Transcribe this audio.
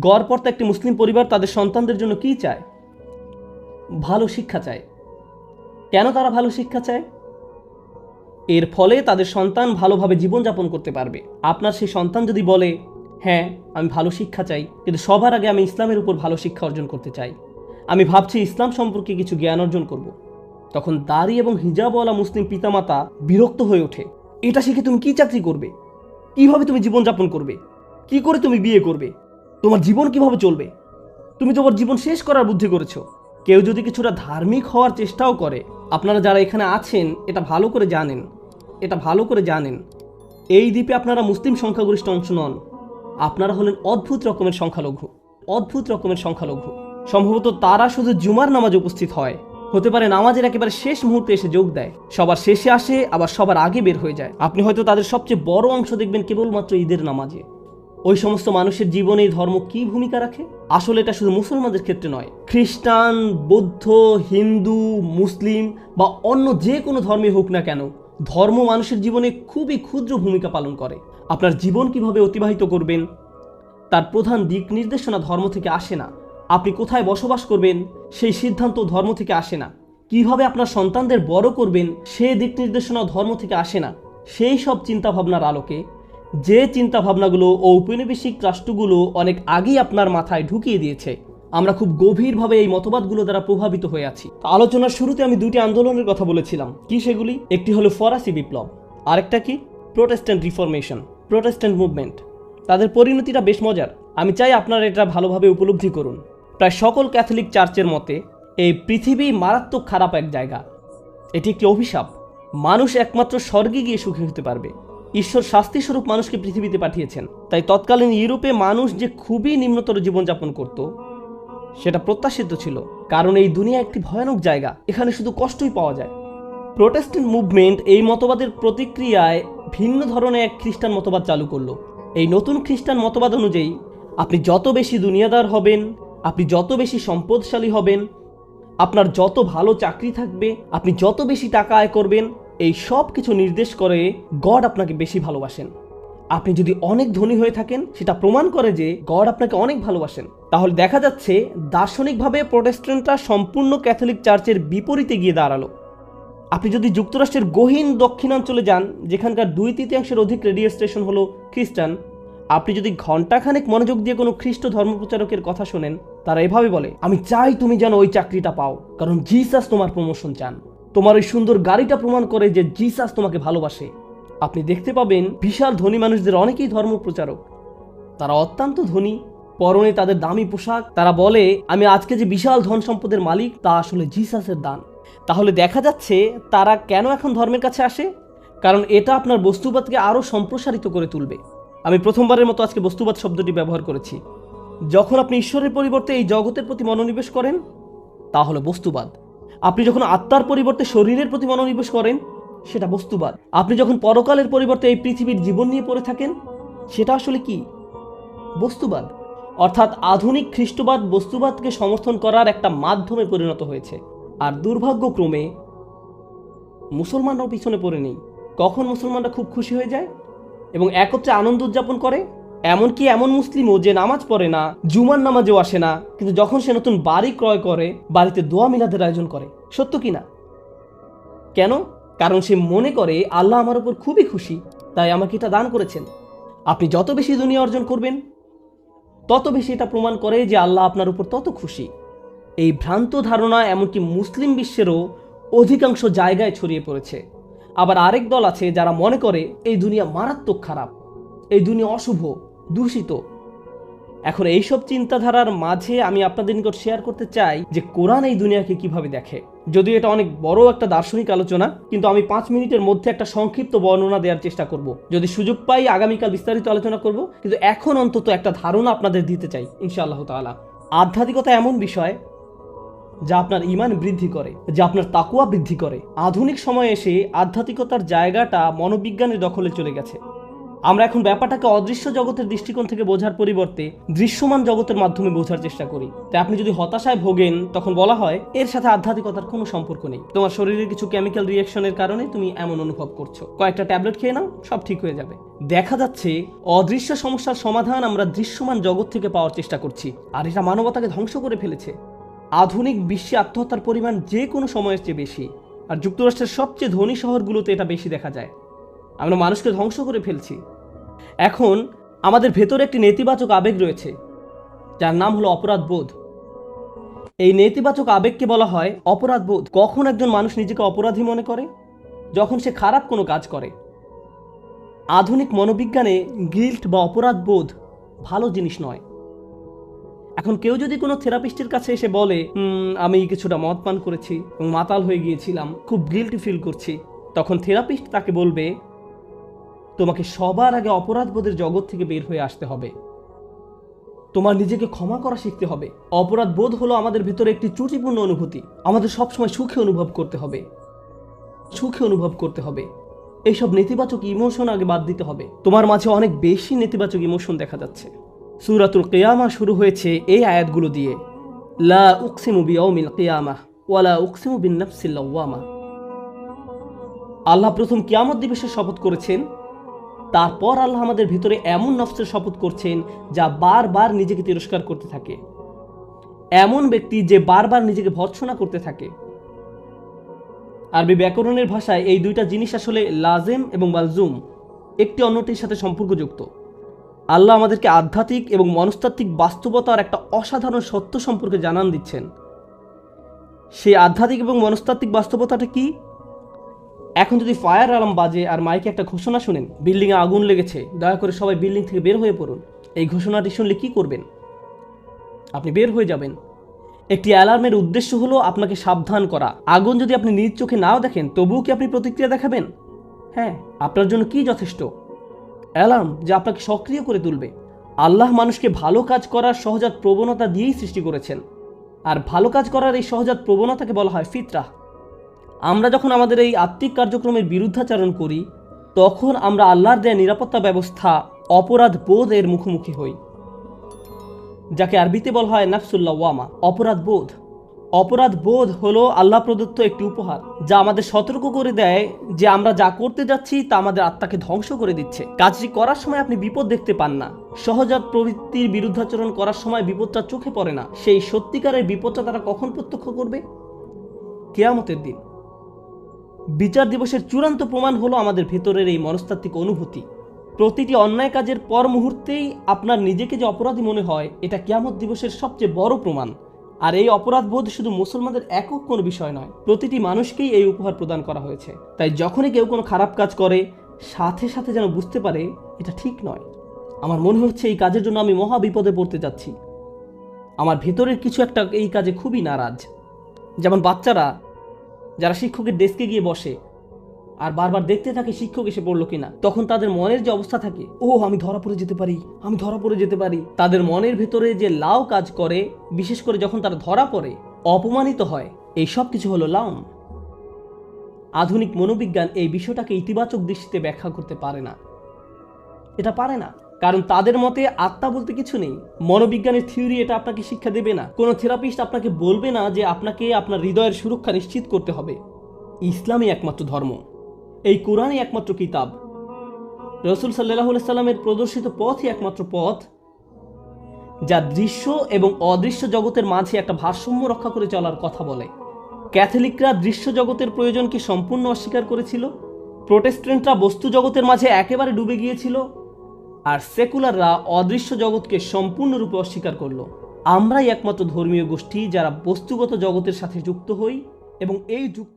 গড়পড়তা একটি মুসলিম পরিবার তাদের সন্তানদের জন্য কি চায়? ভালো শিক্ষা চায়। কেন তারা ভালো শিক্ষা চায়? এর ফলে তাদের সন্তান ভালোভাবে জীবনযাপন করতে পারবে। আপনার সেই সন্তান যদি বলে হ্যাঁ আমি ভালো শিক্ষা চাই, কিন্তু সবার আগে আমি ইসলামের উপর ভালো শিক্ষা অর্জন করতে চাই। আমি ভাবছি ইসলাম সম্পর্কে কিছু জ্ঞান অর্জন করব। তখন দাড়ি এবং হিজাবওয়ালা মুসলিম পিতামাতা বিরক্ত হয়ে ওঠে। এটা শিখে তুমি কি চাকরি করবে? কীভাবে তুমি জীবনযাপন করবে? কি করে তুমি বিয়ে করবে? তোমার জীবন কীভাবে চলবে? তুমি তোমার জীবন শেষ করার বুদ্ধি করেছ। কেউ যদি কিছুটা ধার্মিক হওয়ার চেষ্টাও করে, আপনারা যারা এখানে আছেন, এটা ভালো করে জানেন। এটা ভালো করে জানেন। এই দ্বীপে আপনারা মুসলিম সংখ্যাগরিষ্ঠ অংশ নন। আপনারা হলেন অদ্ভুত রকমের সংখ্যালঘু। অদ্ভুত রকমের সংখ্যালঘু। সম্ভবত তারা শুধু জুমার নামাজে উপস্থিত হয়। হতে পারে নামাজের একেবারে শেষ মুহূর্তে এসে যোগ দেয়। সবার শেষে আসে, আবার সবার আগে বের হয়ে যায়। আপনি হয়তো তাদের সবচেয়ে বড় অংশ দেখবেন কেবলমাত্র ঈদের নামাজে। ওই সমস্ত মানুষের জীবনে ধর্ম কি ভূমিকা রাখে? আসলে এটা শুধু মুসলমানদের ক্ষেত্রে নয়। খ্রিস্টান, বৌদ্ধ, হিন্দু, মুসলিম বা অন্য যে কোনো ধর্মে হোক না কেন, ধর্ম মানুষের জীবনে খুবই ক্ষুদ্র ভূমিকা পালন করে। আপনার জীবন কীভাবে অতিবাহিত করবেন, তার প্রধান দিক নির্দেশনা ধর্ম থেকে আসে না। আপনি কোথায় বসবাস করবেন, সেই সিদ্ধান্ত ধর্ম থেকে আসে না। কীভাবে আপনার সন্তানদের বড় করবেন, সে দিক নির্দেশনা ধর্ম থেকে আসে না। সেই সব চিন্তাভাবনার আলোকে যে চিন্তা ভাবনাগুলো ঔপনিবেশিক রাষ্ট্রগুলো অনেক আগেই আপনার মাথায় ঢুকিয়ে দিয়েছে, আমরা খুব গভীরভাবে এই মতবাদগুলো দ্বারা প্রভাবিত হয়ে আছি। আলোচনার শুরুতে আমি দুটি আন্দোলনের কথা বলেছিলাম। কি সেগুলি? একটি হলো ফরাসি বিপ্লব, আরেকটা কি? প্রোটেস্ট্যান্ট রিফরমেশন প্রোটেস্ট্যান্ট মুভমেন্ট তাদের পরিণতিটা বেশ মজার। আমি চাই আপনারা এটা ভালোভাবে উপলব্ধি করুন। প্রায় সকল ক্যাথলিক চার্চের মতে, এই পৃথিবী মারাত্মক খারাপ এক জায়গা। এটি একটি অভিশাপ। মানুষ একমাত্র স্বর্গে গিয়ে সুখী হতে পারবে। ঈশ্বর শাস্তিস্বরূপ মানুষকে পৃথিবীতে পাঠিয়েছেন। তাই তৎকালীন ইউরোপে মানুষ যে খুবই নিম্নতর জীবনযাপন করত, সেটা প্রত্যাশিত ছিল। কারণ এই দুনিয়া একটি ভয়ানক জায়গা, এখানে শুধু কষ্টই পাওয়া যায়। প্রোটেস্ট্যান্ট মুভমেন্ট এই মতবাদের প্রতিক্রিয়ায় ভিন্ন ধরনের এক খ্রিস্টান মতবাদ চালু করল। এই নতুন খ্রিস্টান মতবাদ অনুযায়ী, আপনি যত বেশি দুনিয়াদার হবেন, আপনি যত বেশি সম্পদশালী হবেন, আপনার যত ভালো চাকরি থাকবে, আপনি যত বেশি টাকা আয় করবেন এই সব কিছু নির্দেশ করে গড আপনাকে বেশি ভালোবাসেন। আপনি যদি অনেক ধনী হয়ে থাকেন, সেটা প্রমাণ করে যে গড আপনাকে অনেক ভালোবাসেন। তাহলে দেখা যাচ্ছে দার্শনিকভাবে প্রোটেস্ট্যান্টরা সম্পূর্ণ ক্যাথলিক চার্চের বিপরীতে গিয়ে দাঁড়াল। আপনি যদি যুক্তরাষ্ট্রের গহীন দক্ষিণাঞ্চলে যান, যেখানকার দুই তৃতীয়াংশের অধিক রেডিও স্টেশন হলো খ্রিস্টান, আপনি যদি ঘন্টাখানেক মনোযোগ দিয়ে কোনো খ্রিস্ট ধর্মপ্রচারকের কথা শোনেন, তারা এভাবে বলে, আমি চাই তুমি যেন ওই চাকরিটা পাও, কারণ জিসাস তোমার প্রমোশন চান। তোমার ওই সুন্দর গাড়িটা প্রমাণ করে যে জিসাস তোমাকে ভালোবাসে। আপনি দেখতে পাবেন বিশাল ধনী মানুষদের অনেকেই ধর্মপ্রচারক। তারা অত্যন্ত ধনী, পরনে তাদের দামি পোশাক। তারা বলে, আমি আজকে যে বিশাল ধন সম্পদের মালিক, তা আসলে জিসাসের দান। তাহলে দেখা যাচ্ছে, তারা কেন এখন ধর্মের কাছে আসে? কারণ এটা আপনার বস্তুবাদকে আরও সম্প্রসারিত করে তুলবে। আমি প্রথমবারের মতো আজকে বস্তুবাদ শব্দটি ব্যবহার করেছি। যখন আপনি ঈশ্বরের পরিবর্তে এই জগতের প্রতি মনোনিবেশ করেন, তা হলো বস্তুবাদ। আপনি যখন আত্মার পরিবর্তে শরীরের প্রতি মনোনিবেশ করেন, সেটা বস্তুবাদ। আপনি যখন পরকালের পরিবর্তে এই পৃথিবীর জীবন নিয়ে পড়ে থাকেন, সেটা আসলে কি? বস্তুবাদ। অর্থাৎ আধুনিক খ্রিস্টবাদ বস্তুবাদকে সমর্থন করার একটা মাধ্যমে পরিণত হয়েছে। আর দুর্ভাগ্যক্রমে মুসলমানরাও পিছনে পড়ে নেই। কখন মুসলমানরা খুব খুশি হয়ে যায় এবং একত্রে আনন্দ উদযাপন করে? এমনকি এমন মুসলিমও যে নামাজ পড়ে না, জুমার নামাজেও আসে না, কিন্তু যখন সে নতুন বাড়ি ক্রয় করে, বাড়িতে দোয়া মিলাদের আয়োজন করে। সত্য কি না? কেন? কারণ সে মনে করে আল্লাহ আমার উপর খুবই খুশি, তাই আমাকে এটা দান করেছেন। আপনি যত বেশি দুনিয়া অর্জন করবেন, তত বেশি এটা প্রমাণ করে যে আল্লাহ আপনার উপর তত খুশি। এই ভ্রান্ত ধারণা এমনকি মুসলিম বিশ্বেরও অধিকাংশ জায়গায় ছড়িয়ে পড়েছে। আবার আরেক দল আছে যারা মনে করে এই দুনিয়া মারাত্মক খারাপ, এই দুনিয়া অশুভ দূষিত। এখন এইসব চিন্তাধারার মাঝে আমি আপনাদের নিকট শেয়ার করতে চাই যে কোরআন এই দুনিয়াকে কীভাবে দেখে। যদিও এটা অনেক বড় একটা দার্শনিক আলোচনা, কিন্তু আমি পাঁচ মিনিটের মধ্যে একটা সংক্ষিপ্ত বর্ণনা দেওয়ার চেষ্টা করব। যদি সুযোগ পাই আগামীকাল বিস্তারিত আলোচনা করব, কিন্তু এখন অন্তত একটা ধারণা আপনাদের দিতে চাই, ইনশাআল্লাহ তাআলা। আধ্যাত্মিকতা এমন বিষয় যা আপনার ইমান বৃদ্ধি করে, যা আপনার তাকুয়া বৃদ্ধি করে। আধুনিক সময়ে এসে আধ্যাত্মিকতার জায়গাটা মনোবিজ্ঞানের দখলে চলে গেছে। আমরা এখন ব্যাপারটাকে অদৃশ্য জগতের দৃষ্টিকোণ থেকে বোঝার পরিবর্তে দৃশ্যমান জগতের মাধ্যমে বোঝার চেষ্টা করি। তাই আপনি যদি হতাশায় ভোগেন, তখন বলা হয়, এর সাথে আধ্যাত্মিকতার কোনো সম্পর্ক নেই। তোমার শরীরের কিছু কেমিক্যাল রিয়েকশনের কারণে তুমি এমন অনুভব করছ। কয়েকটা ট্যাবলেট খেয়ে নাও, সব ঠিক হয়ে যাবে। দেখা যাচ্ছে, অদৃশ্য সমস্যার সমাধান আমরা দৃশ্যমান জগৎ থেকে পাওয়ার চেষ্টা করছি, আর এটা মানবতাকে ধ্বংস করে ফেলেছে। আধুনিক বিশ্বে আত্মহত্যার পরিমাণ যে কোনো সময়ের চেয়ে বেশি, আর যুক্তরাষ্ট্রের সবচেয়ে ধনী শহরগুলোতে এটা বেশি দেখা যায়। আমরা মানুষকে ধ্বংস করে ফেলছি। এখন আমাদের ভেতরে একটি নেতিবাচক আবেগ রয়েছে, যার নাম হলো অপরাধ বোধ। এই নেতিবাচক আবেগকে বলা হয় অপরাধ বোধ। কখন একজন মানুষ নিজেকে অপরাধী মনে করে? যখন সে খারাপ কোনো কাজ করে। আধুনিক মনোবিজ্ঞানে গিল্ট বা অপরাধ বোধ ভালো জিনিস নয়। এখন কেউ যদি কোনো থেরাপিস্টের কাছে এসে বলে আমি কিছুটা মদ পান করেছি এবং মাতাল হয়ে গিয়েছিলাম, খুব গিল্টি ফিল করছি, তখন থেরাপিস্ট তাকে বলবে তোমাকে সবার আগে অপরাধবোধের জগৎ থেকে বের হয়ে আসতে হবে। তোমার নিজেকে ক্ষমা করা শিখতে হবে। অপরাধ বোধ হলো আমাদের ভিতরে একটি ত্রুটিপূর্ণ অনুভূতি। আমাদের সবসময় সুখে অনুভব করতে হবে। সুখে অনুভব করতে হবে। এইসব নেতিবাচক ইমোশন আগে বাদ দিতে হবে। তোমার মাঝে অনেক বেশি নেতিবাচক ইমোশন দেখা যাচ্ছে। সুরাতুল কেয়ামা শুরু হয়েছে এই আয়াতগুলো দিয়ে। লা উকসিমু বিয়াউমিল কিয়ামা ওয়ালা উকসিমু বিন নাফসিল লাওয়ামা। আল্লাহ প্রথম কিয়ামত দিবসের শপথ করেছেন তারপর আল্লাহ আমাদের ভিতরে এমন নফসের শপথ করছেন যা বারবার নিজেকে তিরস্কার করতে থাকে। এমন ব্যক্তি যে বারবার নিজেকে ভর্ৎসনা করতে থাকে। আরবি ব্যাকরণের ভাষায় এই দুইটা জিনিস আসলে লাজেম এবং মালজুম, একটি অন্যটির সাথে সম্পর্কযুক্ত। আল্লাহ আমাদেরকে আধ্যাত্মিক এবং মনস্তাত্ত্বিক বাস্তবতার একটা অসাধারণ সত্য সম্পর্কে জানান দিচ্ছেন। সেই আধ্যাত্মিক এবং মনস্তাত্ত্বিক বাস্তবতাটা কি? এখন যদি ফায়ার অ্যালার্ম বাজে আর মাইকে একটা ঘোষণা শুনেন, বিল্ডিংয়ে আগুন লেগেছে, দয়া করে সবাই বিল্ডিং থেকে বের হয়ে পড়ুন। এই ঘোষণাটি শুনলে কি করবেন? আপনি বের হয়ে যাবেন। একটি অ্যালার্মের উদ্দেশ্য হলো আপনাকে সাবধান করা। আগুন যদি আপনি নিজ চোখে নাও দেখেন, তবুও কি আপনি প্রতিক্রিয়া দেখাবেন? হ্যাঁ আপনার জন্য কি যথেষ্ট? অ্যালার্ম যা আপনাকে সক্রিয় করে তুলবে। আল্লাহ মানুষকে ভালো কাজ করার সহজাত প্রবণতা দিয়েই সৃষ্টি করেছেন। আর ভালো কাজ করার এই সহজাত প্রবণতাকে বলা হয় ফিতরা আমরা যখন আমাদের এই আত্মিক কার্যক্রমের বিরুদ্ধাচারণ করি, তখন আমরা আল্লাহর দেয়া নিরাপত্তা ব্যবস্থা অপরাধ বোধ এর মুখোমুখি হই। যাকে আরবিতে বলা হয় নাফসুল্লাহ ওয়ামা অপরাধ বোধ। অপরাধ বোধ হলো আল্লাহ প্রদত্ত একটি উপহার, যা আমাদের সতর্ক করে দেয় যে আমরা যা করতে যাচ্ছি তা আমাদের আত্মাকে ধ্বংস করে দিচ্ছে। কাজটি করার সময় আপনি বিপদ দেখতে পান না। সহজাত প্রবৃত্তির বিরুদ্ধাচরণ করার সময় বিপদটা চোখে পড়ে না। সেই সত্যিকারের বিপদটা তারা কখন প্রত্যক্ষ করবে? কেয়ামতের দিন। বিচার দিবসের চূড়ান্ত প্রমাণ হলো আমাদের ভেতরের এই মনস্তাত্ত্বিক অনুভূতি। প্রতিটি অন্যায় কাজের পর মুহূর্তেই আপনার নিজেকে যে অপরাধী মনে হয়, এটা কিয়ামত দিবসের সবচেয়ে বড় প্রমাণ। আর এই অপরাধ বোধ শুধু মুসলমানদের একক কোনো বিষয় নয়, প্রতিটি মানুষকেই এই উপহার প্রদান করা হয়েছে। তাই যখনই কেউ কোনো খারাপ কাজ করে, সাথে সাথে যেন বুঝতে পারে, এটা ঠিক নয়। আমার মনে হচ্ছে এই কাজের জন্য আমি মহা বিপদে পড়তে যাচ্ছি। আমার ভেতরের কিছু একটা এই কাজে খুবই নারাজ। যেমন বাচ্চারা যারা শিক্ষকের ডেস্কে গিয়ে বসে আর বারবার দেখতে থাকে শিক্ষক এসে পড়ল কিনা, তখন তাদের মনের যে অবস্থা থাকে ও আমি ধরা পড়ে যেতে পারি, আমি ধরা পড়ে যেতে পারি। তাদের মনের ভেতরে যে লাউ কাজ করে, বিশেষ করে যখন তারা ধরা পড়ে, অপমানিত হয়। এই সব কিছু হলো লাউম আধুনিক মনোবিজ্ঞান এই বিষয়টাকে ইতিবাচক দৃষ্টিতে ব্যাখ্যা করতে পারে না। এটা পারে না। কারণ তাদের মতে আত্মা বলতে কিছু নেই। মনোবিজ্ঞানের থিওরি এটা আপনাকে শিক্ষা দেবে না। কোনো থেরাপিস্ট আপনাকে বলবে না যে আপনাকে আপনার হৃদয়ের সুরক্ষা নিশ্চিত করতে হবে। ইসলামই একমাত্র ধর্ম। এই কোরআনই একমাত্র কিতাব। রসুল সাল্লাহ সাল্লামের প্রদর্শিত পথই একমাত্র পথ, যা দৃশ্য এবং অদৃশ্য জগতের মাঝে একটা ভারসাম্য রক্ষা করে চলার কথা বলে। ক্যাথলিকরা দৃশ্য জগতের প্রয়োজনকে সম্পূর্ণ অস্বীকার করেছিল। প্রোটেস্ট্যান্টরা বস্তু জগতের মাঝে একেবারে ডুবে গিয়েছিল। আর সেকুলাররা অদৃশ্য জগৎকে সম্পূর্ণরূপে অস্বীকার করল। আমরাই একমাত্র ধর্মীয় গোষ্ঠী যারা বস্তুগত জগতের সাথে যুক্ত হই এবং এই যুক্ত